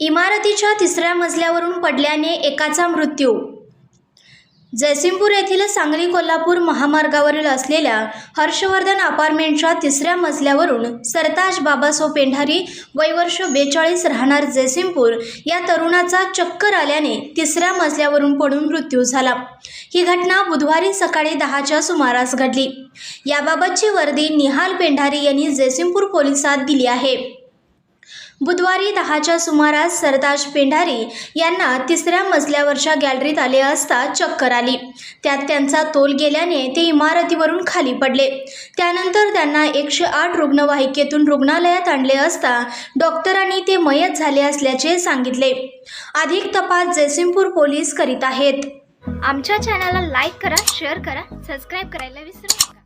इमारतीच्या तिसऱ्या मजल्यावरून पडल्याने एकाचा मृत्यू. जयसिंगपूर येथील सांगली कोल्हापूर महामार्गावरील असलेल्या हर्षवर्धन अपार्टमेंटच्या तिसऱ्या मजल्यावरून सरताज बाबासो पेंढारी वयवर्ष बेचाळीस राहणार जयसिंगपूर या तरुणाचा चक्कर आल्याने तिसऱ्या मजल्यावरून पडून मृत्यू झाला. ही घटना बुधवारी सकाळी दहाच्या सुमारास घडली. याबाबतची वर्दी निहाल पेंढारी यांनी जयसिंगपूर पोलिसात दिली आहे. बुधवारी दहाच्या सुमारास सरताज पेंढारी यांना तिसऱ्या मजल्यावरच्या गॅलरीत आले असता चक्कर आली. त्यात त्यांचा तोल गेल्याने ते इमारतीवरून खाली पडले. त्यानंतर त्यांना एकशे आठ रुग्णवाहिकेतून रुग्णालयात आणले असता डॉक्टरांनी ते मयत झाले असल्याचे सांगितले. अधिक तपास जयसिंगपूर पोलीस करीत आहेत. आमच्या चॅनलला लाईक करा शेअर करा सबस्क्राईब करायला विसरू नका.